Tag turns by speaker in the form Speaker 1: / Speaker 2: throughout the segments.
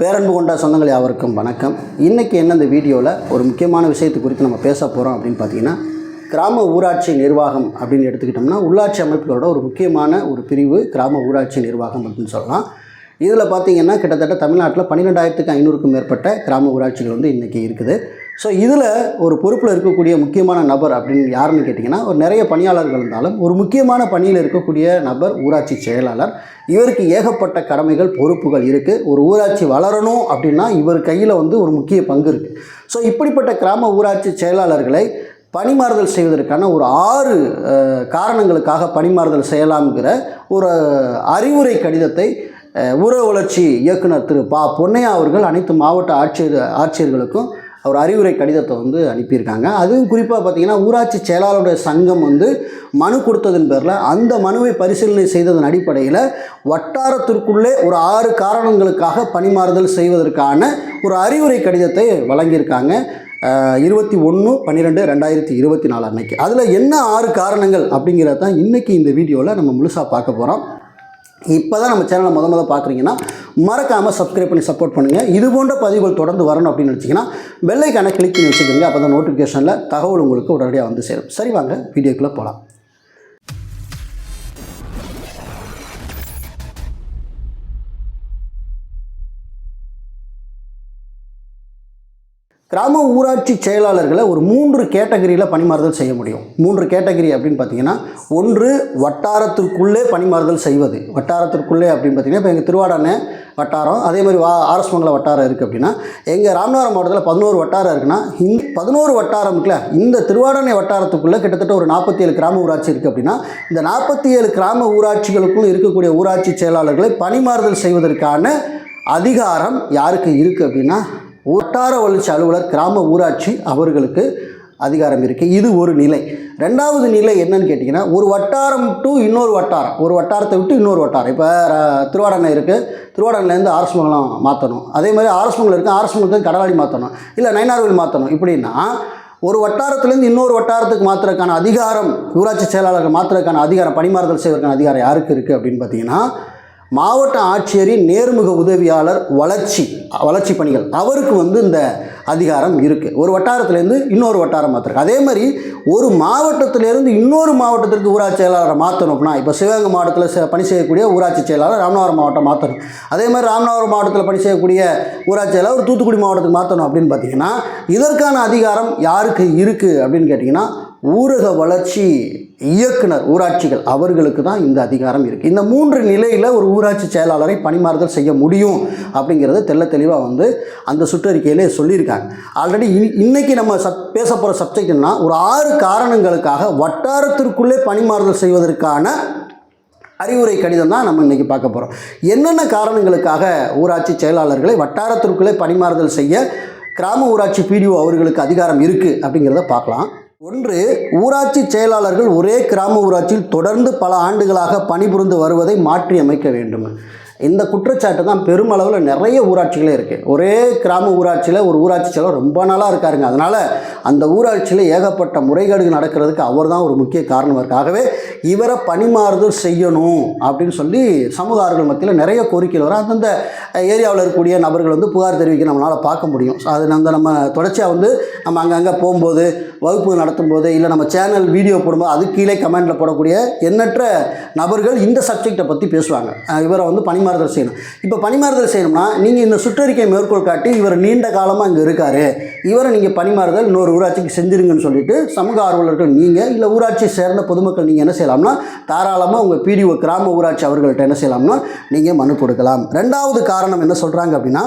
Speaker 1: பேரன்பு கொண்ட சொந்தங்கள் யாவருக்கும் வணக்கம். இன்றைக்கி என்ன இந்த வீடியோவில் ஒரு முக்கியமான விஷயத்தை குறித்து நம்ம பேச போகிறோம் அப்படின்னு பார்த்தீங்கன்னா கிராம ஊராட்சி நிர்வாகம் அப்படின்னு எடுத்துக்கிட்டோம்னா உள்ளாட்சி அமைப்புகளோட ஒரு முக்கியமான ஒரு பிரிவு கிராம ஊராட்சி நிர்வாகம் அப்படின்னு சொல்லலாம். இதில் பார்த்திங்கன்னா கிட்டத்தட்ட தமிழ்நாட்டில் பன்னிரெண்டாயிரத்துக்கு ஐநூறுக்கும் மேற்பட்ட கிராம ஊராட்சிகள் வந்து இன்றைக்கி இருக்குது. ஸோ இதில் ஒரு பொறுப்பில் இருக்கக்கூடிய முக்கியமான நபர் அப்படின்னு யாருன்னு கேட்டிங்கன்னா ஒரு நிறைய பணியாளர்கள் இருந்தாலும் ஒரு முக்கியமான பணியில் இருக்கக்கூடிய நபர் ஊராட்சி செயலாளர். இவருக்கு ஏகப்பட்ட கடமைகள் பொறுப்புகள் இருக்குது ஒரு ஊராட்சி வளரணும் அப்படின்னா இவர் கையில் வந்து ஒரு முக்கிய பங்கு இருக்குது ஸோ இப்படிப்பட்ட கிராம ஊராட்சி செயலாளர்களை பணிமாறுதல் செய்வதற்கான ஒரு ஆறு காரணங்களுக்காக பணிமாறுதல் செய்யலாம்ங்கிற ஒரு அறிவுரை கடிதத்தை அஹ், ஊர வளர்ச்சி இயக்குனர் திரு பா. பொன்னையா அவர்கள் அனைத்து மாவட்ட ஆட்சியர் ஆட்சியர்களுக்கும் ஒரு அறிவுரை கடிதத்தை வந்து அனுப்பியிருக்காங்க. அதுவும் குறிப்பாக பார்த்தீங்கன்னா ஊராட்சி செயலாளருடைய சங்கம் வந்து மனு கொடுத்ததன் பேரில் அந்த மனுவை பரிசீலனை செய்ததன் அடிப்படையில் வட்டாரத்திற்குள்ளே ஒரு ஆறு காரணங்களுக்காக பணிமாறுதல் செய்வதற்கான ஒரு அறிவுரை கடிதத்தை வழங்கியிருக்காங்க. இருபத்தி ஒன்று பன்னிரெண்டு ரெண்டாயிரத்தி இருபத்தி நாலு அன்னைக்கு. அதில் என்ன ஆறு காரணங்கள் அப்படிங்கிறத தான் இன்றைக்கி இந்த வீடியோவில் நம்ம முழுசாக பார்க்க போகிறோம் இப்போ தான் நம்ம சேனலை முத முத பார்க்குறீங்கன்னா மறக்காமல் சப்ஸ்கிரைப் பண்ணி சப்போர்ட் பண்ணுங்கள் இது போன்ற பதிவுகள் தொடர்ந்து வரணும் அப்படின்னு நினச்சிங்கன்னா வெள்ளைக்கான கிளிக் பண்ணி வச்சுக்கோங்க. அப்போ தான் நோட்டிஃபிகேஷனில் தகவல் உங்களுக்கு உடனடியாக வந்து சேரும். சரி வாங்க வீடியோக்குள்ளே போகலாம் கிராம ஊராட்சி செயலாளர்களை ஒரு மூன்று கேட்டகரியில் பணிமாறுதல் செய்ய முடியும். மூன்று கேட்டகரி அப்படின்னு பார்த்தீங்கன்னா ஒன்று வட்டாரத்திற்குள்ளே பணிமாறுதல் செய்வது. வட்டாரத்திற்குள்ளே அப்படின்னு பார்த்தீங்கன்னா இப்போ எங்கள் திருவாடான வட்டாரம் அதே மாதிரி வா ஆரஸ்மங்கல வட்டாரம் இருக்குது அப்படின்னா எங்கள் ராமநாதபுரம் மாவட்டத்தில் பதினோரு வட்டாரம் இருக்குன்னா இந்த பதினோரு வட்டாரம் இருக்குல்ல இந்த திருவாடனை வட்டாரத்துக்குள்ளே கிட்டத்தட்ட ஒரு நாற்பத்தி ஏழு கிராம ஊராட்சி இருக்குது அப்படின்னா இந்த நாற்பத்தி ஏழு கிராம ஊராட்சிகளுக்கும் இருக்கக்கூடிய ஊராட்சி செயலாளர்களை பணிமாறுதல் செய்வதற்கான அதிகாரம் யாருக்கு இருக்குது அப்படின்னா வட்டார வளர்ச்சி அலுவலர் கிராம ஊராட்சி அவர்களுக்கு அதிகாரம் இருக்குது இது ஒரு நிலை. ரெண்டாவது நிலை என்னன்னு கேட்டிங்கன்னா ஒரு வட்டாரம் டு இன்னொரு வட்டாரம். ஒரு வட்டாரத்தை விட்டு இன்னொரு வட்டாரம். இப்போ திருவாடனை இருக்குது திருவாடனைலேருந்து ஆரஸ்மங்கலம் மாற்றணும் அதே மாதிரி ஆரஸ்மங்கலம் இருக்குது ஆரஸ்மங்கலத்துக்கு கடலாடி மாற்றணும் இல்லை நயனார்வில் மாற்றணும் இப்படின்னா ஒரு வட்டாரத்துலேருந்து இன்னொரு வட்டாரத்துக்கு மாற்றுறதுக்கான அதிகாரம் ஊராட்சி செயலாளர்கள் மாற்றுறதுக்கான அதிகாரம் பணிமாறுதல் செய்வதற்கான அதிகாரம் யாருக்கு இருக்குது அப்படின்னு பார்த்தீங்கன்னா மாவட்ட ஆட்சியரின் நேர்முக உதவியாளர் வளர்ச்சி வளர்ச்சி பணிகள். அவருக்கு வந்து இந்த அதிகாரம் இருக்குது ஒரு வட்டாரத்திலேருந்து இன்னொரு வட்டாரம் மாற்றுறது அதே மாதிரி ஒரு மாவட்டத்திலேருந்து இன்னொரு மாவட்டத்திற்கு ஊராட்சி செயலாளரை மாற்றணும் அப்படின்னா இப்போ சிவகங்கை மாவட்டத்தில் பணி செய்யக்கூடிய ஊராட்சி செயலாளர் ராமநாதபுரம் மாவட்டம் மாற்றணும் அதே மாதிரி ராமநாதபுரம் மாவட்டத்தில் பணி செய்யக்கூடிய ஊராட்சி செயலாளர் தூத்துக்குடி மாவட்டத்துக்கு மாற்றணும் அப்படின்னு பார்த்தீங்கன்னா இதற்கான அதிகாரம் யாருக்கு இருக்குது அப்படின்னு கேட்டிங்கன்னா ஊரக வளர்ச்சி இயக்குனர் ஊராட்சிகள் அவர்களுக்கு தான் இந்த அதிகாரம் இருக்குது இந்த மூன்று நிலையில் ஒரு ஊராட்சி செயலாளரை பணிமாறுதல் செய்ய முடியும் அப்படிங்கிறத தெள்ள தெளிவாக வந்து அந்த சுற்றறிக்கையிலே சொல்லியிருக்காங்க. ஆல்ரெடி இன்னைக்கு நம்ம சப் பேச போகிற சப்ஜெக்ட்னா ஒரு ஆறு காரணங்களுக்காக வட்டாரத்திற்குள்ளே பணிமாறுதல் செய்வதற்கான அறிவுரை கடிதம் தான் நம்ம இன்றைக்கி பார்க்க போகிறோம் என்னென்ன காரணங்களுக்காக ஊராட்சி செயலாளர்களை வட்டாரத்திற்குள்ளே பணிமாறுதல் செய்ய கிராம ஊராட்சி பிடிஓ அவர்களுக்கு அதிகாரம் இருக்குது அப்படிங்கிறத பார்க்கலாம். ஒன்று ஊராட்சி செயலாளர்கள் ஒரே கிராம ஊராட்சியில் தொடர்ந்து பல ஆண்டுகளாக பணிபுரிந்து வருவதை மாற்றி அமைக்க வேண்டும். இந்த குற்றச்சாட்டு தான் பெருமளவில் நிறைய ஊராட்சிகளே இருக்குது ஒரே கிராம ஊராட்சியில் ஒரு ஊராட்சி செலவு ரொம்ப நாளாக இருக்காருங்க. அதனால் அந்த ஊராட்சியில் ஏகப்பட்ட முறைகேடுகள் நடக்கிறதுக்கு அவர் தான் ஒரு முக்கிய காரணம் இருக்குது ஆகவே இவரை பணிமாறுதல் செய்யணும் அப்படின்னு சொல்லி சமூக மத்தியில் நிறைய கோரிக்கைகள் வரும். அந்தந்த ஏரியாவில் இருக்கக்கூடிய நபர்கள் வந்து புகார் தெரிவிக்க நம்மளால் பார்க்க முடியும். ஸோ அது அந்த நம்ம தொடர்ச்சியாக வந்து நம்ம அங்கங்கே போகும்போது வகுப்பு நடத்தும்போது இல்லை நம்ம சேனல் வீடியோ போடும்போது அது கீழே கமெண்டில் போடக்கூடிய எண்ணற்ற நபர்கள் இந்த சப்ஜெக்டை பற்றி பேசுவாங்க. இவரை வந்து பணிமாறுதல் செய்யணும். இப்போ பணிமாறுதல் செய்யணும்னா நீங்கள் இந்த சுற்றறிக்கை மேற்கோள் காட்டி இவர் நீண்ட காலமாக இங்கே இருக்கார். இவரை நீங்கள் பணிமாறுதல் இன்னொரு ஊராட்சிக்கு செஞ்சுருங்கன்னு சொல்லிட்டு சமூக ஆர்வலர்கள் நீங்கள் இல்லை ஊராட்சியை சேர்ந்த பொதுமக்கள் நீங்கள் என்ன செய்யலாம்னா தாராளமாக உங்கள் பிடிஓ கிராம ஊராட்சி அவர்கள்ட்ட என்ன செய்யலாம்னா நீங்கள் மனு கொடுக்கலாம். ரெண்டாவது காரணம் என்ன சொல்கிறாங்க அப்படின்னா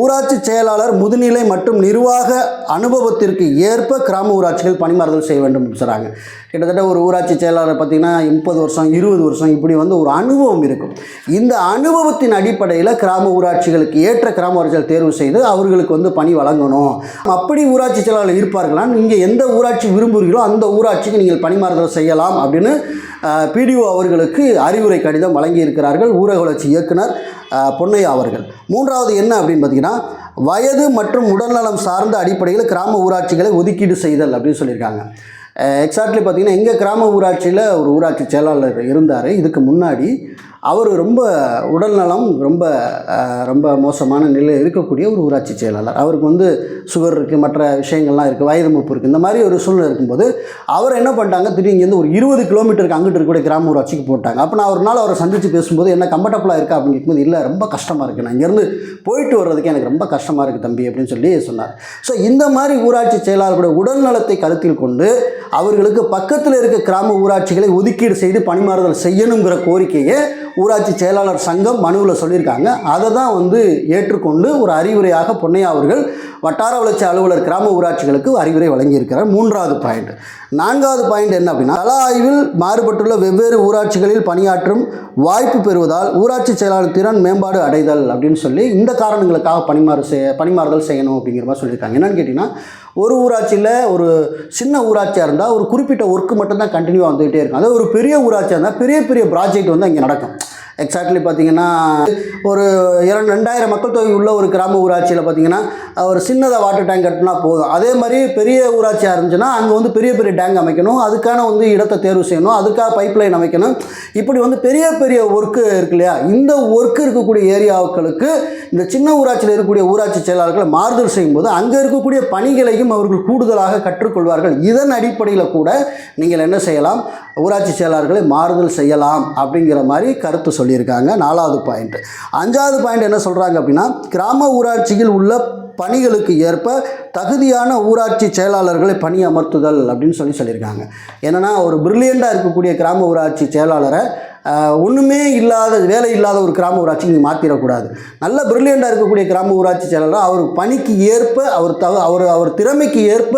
Speaker 1: ஊராட்சி செயலாளர் முதுநிலை மற்றும் நிர்வாக அனுபவத்திற்கு ஏற்ப கிராம ஊராட்சிகள் பணிமாறுதல் செய்ய வேண்டும் சொல்கிறாங்க கிட்டத்தட்ட ஒரு ஊராட்சி செயலாளர் பார்த்திங்கன்னா முப்பது வருஷம் இருபது வருஷம் இப்படி வந்து ஒரு அனுபவம் இருக்கும். இந்த அனுபவம் அனுபவத்தின் அடிப்படையில் கிராம ஊராட்சிகளுக்கு ஏற்ற கிராம ஊராட்சிகள் தேர்வு செய்து அவர்களுக்கு வந்து பணி வழங்கணும். அப்படி ஊராட்சி செயலாளர் இருப்பார்களா நீங்கள் எந்த ஊராட்சி விரும்புகிறீர்களோ அந்த ஊராட்சிக்கு நீங்கள் பணிமாறுதல் செய்யலாம் அப்படின்னு பிடிஓ அவர்களுக்கு அறிவுரை கடிதம் வழங்கியிருக்கிறார்கள் ஊரக வளர்ச்சி இயக்குனர் பொன்னையா அவர்கள். மூன்றாவது என்ன அப்படின்னு பார்த்தீங்கன்னா வயது மற்றும் உடல்நலம் சார்ந்த அடிப்படையில் கிராம ஊராட்சிகளை ஒதுக்கீடு செய்தல் அப்படின்னு சொல்லியிருக்காங்க. எக்ஸாக்ட்லி பார்த்தீங்கன்னா எங்கள் கிராம ஊராட்சியில் ஒரு ஊராட்சி செயலாளர் இருந்தார். இதுக்கு முன்னாடி அவர் ரொம்ப உடல்நலம் ரொம்ப ரொம்ப மோசமான நிலையில் இருக்கக்கூடிய ஒரு ஊராட்சி செயலாளர். அவருக்கு வந்து சுகர் இருக்குது மற்ற விஷயங்கள்லாம் இருக்குது வயது மூப்பு இருக்குது இந்த மாதிரி ஒரு சூழ்நிலை இருக்கும்போது அவர் என்ன பண்ணிட்டாங்க? திடீர் இங்கேருந்து ஒரு இருபது கிலோமீட்டருக்கு அங்கிட்டு இருக்கக்கூடிய கிராம ஊராட்சிக்கு போட்டாங்க. அப்போ நான் ஒரு நாள் அவரை சந்தித்து பேசும்போது என்ன கம்ஃபர்டபுளாக இருக்கா? அப்படின்னு கேட்கும்போது இல்லை ரொம்ப கஷ்டமாக இருக்குது நான் இங்கேருந்து போயிட்டு வர்றதுக்கு எனக்கு ரொம்ப கஷ்டமாக இருக்குது தம்பி அப்படின்னு சொல்லி சொன்னார். ஸோ இந்த மாதிரி ஊராட்சி செயலாளர்களுடைய உடல்நலத்தை கருத்தில் கொண்டு அவர்களுக்கு பக்கத்தில் இருக்க கிராம ஊராட்சிகளை ஒதுக்கீடு செய்து பணிமாறுதல் செய்யணுங்கிற கோரிக்கையை ஊராட்சி செயலாளர் சங்கம் மனுவில் சொல்லியிருக்காங்க. அதை தான் வந்து ஏற்றுக்கொண்டு ஒரு அறிவுரையாக பொன்னையா அவர்கள் வட்டார வளர்ச்சி அலுவலர் கிராம ஊராட்சிகளுக்கு அறிவுரை வழங்கியிருக்கிறார். மூன்றாவது பாயிண்ட் நான்காவது பாயிண்ட் என்ன அப்படின்னா கள ஆய்வில் மாறுபட்டுள்ள வெவ்வேறு ஊராட்சிகளில் பணியாற்றும் வாய்ப்பு பெறுவதால் ஊராட்சி செயலாளர் திறன் மேம்பாடு அடைதல் அப்படின்னு சொல்லி இந்த காரணங்களுக்காக பணிமாறு செய்ய பணிமாறுதல் செய்யணும் அப்படிங்கிற மாதிரி சொல்லியிருக்காங்க. என்னென்னு கேட்டிங்கன்னா ஒரு ஊராட்சியில் ஒரு சின்ன ஊராட்சியாக இருந்தால் ஒரு குறிப்பிட்ட ஒர்க்கு மட்டும்தான் கண்டினியூவாக வந்துகிட்டே இருக்கும். அதே ஒரு பெரிய ஊராட்சியாக இருந்தால் பெரிய பெரிய ப்ராஜெக்ட் வந்து அங்கே நடக்கும். எக்ஸாக்ட்லி பார்த்தீங்கன்னா ஒரு இரண்டு ரெண்டாயிரம் மக்கள் தொகை உள்ள ஒரு கிராம ஊராட்சியில் பார்த்தீங்கன்னா ஒரு சின்னதாக வாட்டர் டேங்க் கட்டினா போதும். அதே மாதிரி பெரிய ஊராட்சியாக இருந்துச்சுன்னா அங்கே வந்து பெரிய பெரிய டேங்க் அமைக்கணும். அதுக்கான வந்து இடத்தை தேர்வு செய்யணும். அதுக்காக பைப் லைன் அமைக்கணும். இப்படி வந்து பெரிய பெரிய ஒர்க்கு இருக்கு இல்லையா? இந்த ஒர்க்கு இருக்கக்கூடிய ஏரியாக்களுக்கு இந்த சின்ன ஊராட்சியில் இருக்கக்கூடிய ஊராட்சி செயலாளர்களை மாறுதல் செய்யும்போது அங்கே இருக்கக்கூடிய பணிகளையும் அவர்கள் கூடுதலாக கற்றுக்கொள்வார்கள். இதன் அடிப்படையில் கூட நீங்கள் என்ன செய்யலாம்? ஊராட்சி செயலாளர்களை மாறுதல் செய்யலாம் அப்படிங்கிற மாதிரி கருத்து சொல்லியிருக்காங்க. நாலாவது பாயிண்ட்டு அஞ்சாவது பாயிண்ட் என்ன சொல்கிறாங்க அப்படின்னா கிராம ஊராட்சியில் உள்ள பணிகளுக்கு ஏற்ப தகுதியான ஊராட்சி செயலாளர்களை பணி அமர்த்துதல் அப்படின்னு சொல்லி சொல்லியிருக்காங்க. என்னென்னா ஒரு பிரில்லியண்ட்டாக இருக்கக்கூடிய கிராம ஊராட்சி செயலாளரை ஒன்றுமே இல்லாத வேலை இல்லாத ஒரு கிராம ஊராட்சி நீங்கள் மாற்றிடக்கூடாது நல்ல பிரில்லியண்ட்டாக இருக்கக்கூடிய கிராம ஊராட்சி செயலாளர் அவர் பணிக்கு ஏற்ப அவர் தக அவர் அவர் திறமைக்கு ஏற்ப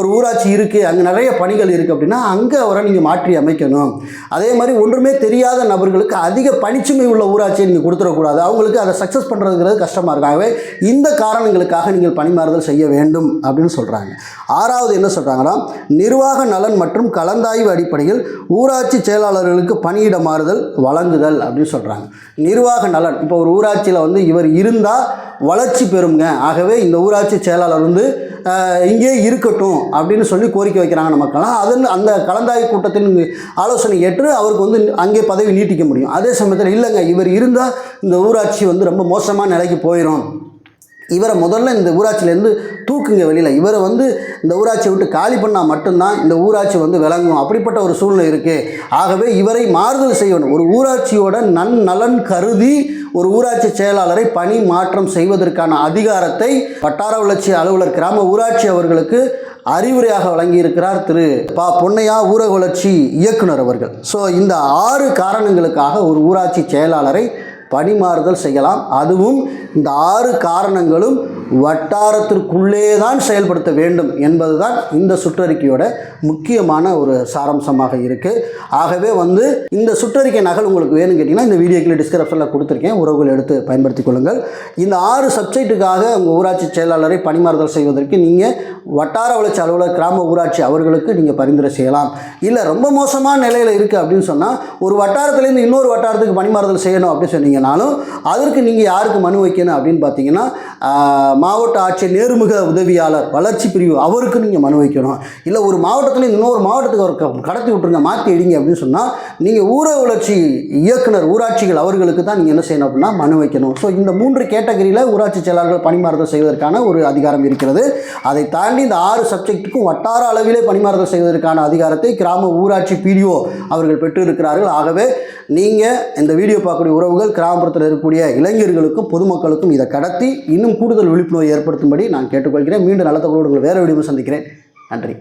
Speaker 1: ஒரு ஊராட்சி இருக்குது அங்கே நிறைய பணிகள் இருக்குது அப்படின்னா அங்கே அவரை நீங்கள் மாற்றி அமைக்கணும். அதே மாதிரி ஒன்றுமே தெரியாத நபர்களுக்கு அதிக பணிச்சுமை உள்ள ஊராட்சியை நீங்கள் கொடுத்துடக்கூடாது. அவங்களுக்கு அதை சக்ஸஸ் பண்ணுறதுங்கிறது கஷ்டமாக இருக்கும். ஆகவே இந்த காரணங்களுக்காக நீங்கள் பணிமாறுதல் செய்ய வேண்டும். அப்படின்னு சொல்கிறாங்க ஆறாவது என்ன சொல்கிறாங்கன்னா நிர்வாக நலன் மற்றும் கலந்தாய்வு அடிப்படையில் ஊராட்சி செயலாளர்களுக்கு பணியிட மாறுதல் வழங்குதல் அப்படின்னு சொல்கிறாங்க நிர்வாக நலன் இப்போ ஒரு ஊராட்சியில் வந்து இவர் இருந்தால் வளர்ச்சி பெறுங்க. ஆகவே இந்த ஊராட்சி செயலாளர் வந்து இங்கே இருக்கட்டும் அப்படின்னு சொல்லி கோரிக்கை வைக்கிறாங்க நமக்கெல்லாம் அதில் அந்த கலந்தாய்வு கூட்டத்தின் ஆலோசனை ஏற்று அவருக்கு வந்து அங்கே பதவி நீட்டிக்க முடியும். அதே சமயத்தில் இல்லைங்க இவர் இருந்தால் இந்த ஊராட்சி வந்து ரொம்ப மோசமான நிலைக்கு போயிடும் இவரை முதல்ல இந்த ஊராட்சியிலேருந்து தூக்குங்க வெளியில். இவரை வந்து இந்த ஊராட்சியை விட்டு காலி பண்ணால் மட்டும்தான் இந்த ஊராட்சி வந்து விளங்கும். அப்படிப்பட்ட ஒரு சூழ்நிலை இருக்குது ஆகவே இவரை மாறுதல் செய்யணும். ஒரு ஊராட்சியோட நன்னலன் கருதி ஒரு ஊராட்சி செயலாளரை பணி மாற்றம் செய்வதற்கான அதிகாரத்தை வட்டார வளர்ச்சி அலுவலர் கிராம ஊராட்சி அவர்களுக்கு அறிவுரையாக வழங்கியிருக்கிறார் திரு. பா. பொன்னையா ஊரக வளர்ச்சி இயக்குனர் அவர்கள். ஸோ இந்த ஆறு காரணங்களுக்காக ஒரு ஊராட்சி செயலாளரை பணிமாறுதல் செய்யலாம். அதுவும் இந்த ஆறு காரணங்களும் வட்டாரத்திற்குள்ளே தான் செயல்படுத்த வேண்டும் என்பதுதான் இந்த சுற்றறிக்கையோட முக்கியமான ஒரு சாராம்சமாக இருக்குது ஆகவே வந்து இந்த சுற்றறிக்கை நகல் உங்களுக்கு வேணும்னு கேட்டிங்கன்னா இந்த வீடியோக்கில் டிஸ்கிரிப்ஷனில் கொடுத்துருக்கேன். உறவுகள் எடுத்து பயன்படுத்திக் கொள்ளுங்கள். இந்த ஆறு சப்ஜெக்ட்டுக்காக உங்கள் ஊராட்சி செயலாளரை பணிமாறுதல் செய்வதற்கு நீங்கள் வட்டார வளர்ச்சி அலுவலர் கிராம ஊராட்சி அவர்களுக்கு நீங்கள் பரிந்துரை செய்யலாம். இல்லை ரொம்ப மோசமான நிலையில் இருக்குது அப்படின்னு சொன்னால் ஒரு வட்டாரத்துலேருந்து இன்னொரு வட்டாரத்துக்கு பணிமாறுதல் செய்யணும் அப்படின்னு சொன்னீங்கனாலும் அதற்கு நீங்கள் யாருக்கு மனு வைக்கணும் அப்படின்னு பார்த்தீங்கன்னா மாவட்ட ஆட்சியர் நேர்முக உதவியாளர் வளர்ச்சி பிரிவு அவருக்கு நீங்கள் மனு வைக்கணும். இல்லை ஒரு மாவட்டத்தில் இன்னொரு மாவட்டத்துக்கு அவர் கடத்தி விட்ருங்க மாற்றி எடுங்க அப்படின்னு சொன்னால் நீங்கள் ஊர வளர்ச்சி இயக்குனர் ஊராட்சிகள் அவர்களுக்கு தான் நீங்கள் என்ன செய்யணும் அப்படின்னா மனு வைக்கணும். ஸோ இந்த மூன்று கேட்டகரியில் ஊராட்சி செயலாளர்கள் பணிமாறுதல் செய்வதற்கான ஒரு அதிகாரம் இருக்கிறது. அதை தாண்டி இந்த ஆறு சப்ஜெக்ட்டுக்கும் வட்டார அளவிலே பணிமாறுதல் செய்வதற்கான அதிகாரத்தை கிராம ஊராட்சி பிடிஓ அவர்கள் பெற்று இருக்கிறார்கள் ஆகவே நீங்கள் இந்த வீடியோ பார்க்கக்கூடிய உறவுகள் கிராமப்புறத்தில் இருக்கக்கூடிய இளைஞர்களுக்கும் பொதுமக்களுக்கும் இதை கடத்தி இன்னும் கூடுதல் விழிப்புணர்வு ஏற்படுத்தும்படி நான் கேட்டுக்கொள்கிறேன். மீண்டும் நல்ல தகவலோடு உங்களை வேறு வீடியோ சந்திக்கிறேன். நன்றி.